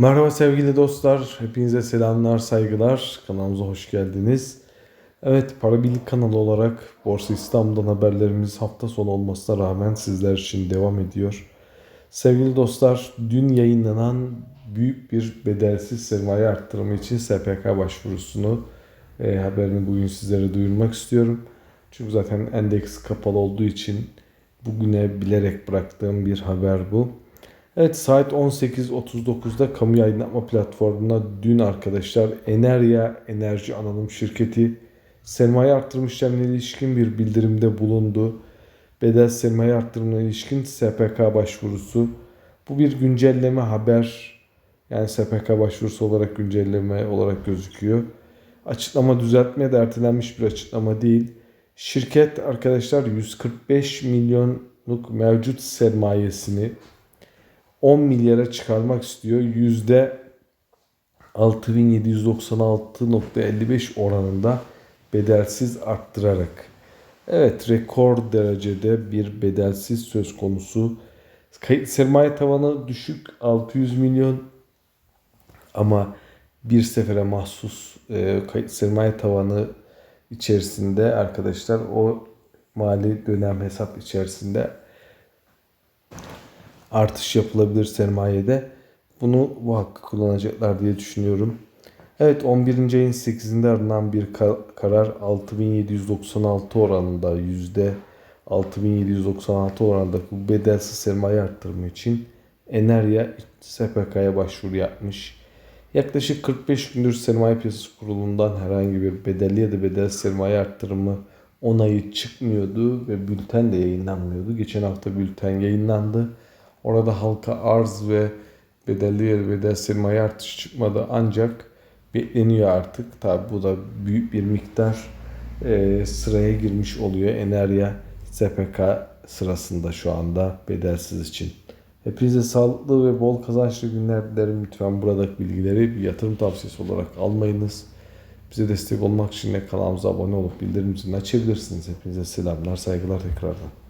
Merhaba sevgili dostlar. Hepinize selamlar, saygılar. Kanalımıza hoş geldiniz. Evet, Para Birlik kanalı olarak Borsa İstanbul'dan haberlerimiz hafta sonu olmasına rağmen sizler için devam ediyor. Sevgili dostlar, dün yayınlanan büyük bir bedelsiz sermaye arttırımı için SPK başvurusunu e, haberini bugün sizlere duyurmak istiyorum. Çünkü zaten endeks kapalı olduğu için bugüne bilerek bıraktığım bir haber bu. Evet saat 18.39'da kamu yayınlama platformuna dün arkadaşlar Enerya Enerji Anonim Şirketi sermaye arttırım işlemine ilişkin bir bildirimde bulundu. Bedel sermaye arttırımına ilişkin SPK başvurusu. Bu bir güncelleme haber. Yani SPK başvurusu olarak güncelleme olarak gözüküyor. Açıklama düzeltme de ertelenmiş bir açıklama değil. Şirket arkadaşlar 145 milyonluk mevcut sermayesini 10 milyara çıkarmak istiyor. Yüzde 6796.55 oranında bedelsiz arttırarak. Evet rekor derecede bir bedelsiz söz konusu. Sermaye tavanı düşük 600 milyon ama bir sefere mahsus e, sermaye tavanı içerisinde arkadaşlar o mali dönem hesap içerisinde artış yapılabilir sermayede. Bunu bu hakkı kullanacaklar diye düşünüyorum. Evet 11. ayın 8'inde alınan bir ka- karar 6796 oranında yüzde 6796 oranında bu bedelsiz sermaye arttırımı için Enerya SPK'ya başvuru yapmış. Yaklaşık 45 gündür Sermaye Piyasası Kurulu'ndan herhangi bir bedelli ya da bedel sermaye arttırımı onayı çıkmıyordu ve bülten de yayınlanmıyordu. Geçen hafta bülten yayınlandı. Orada halka arz ve bedelli ya da bedel sermaye artışı çıkmadı ancak bekleniyor artık. Tabi bu da büyük bir miktar e, sıraya girmiş oluyor. Enerya SPK sırasında şu anda bedelsiz için. Hepinize sağlıklı ve bol kazançlı günler dilerim. Lütfen buradaki bilgileri bir yatırım tavsiyesi olarak almayınız. Bize destek olmak için de kanalımıza abone olup bildirim zilini açabilirsiniz. Hepinize selamlar, saygılar tekrardan.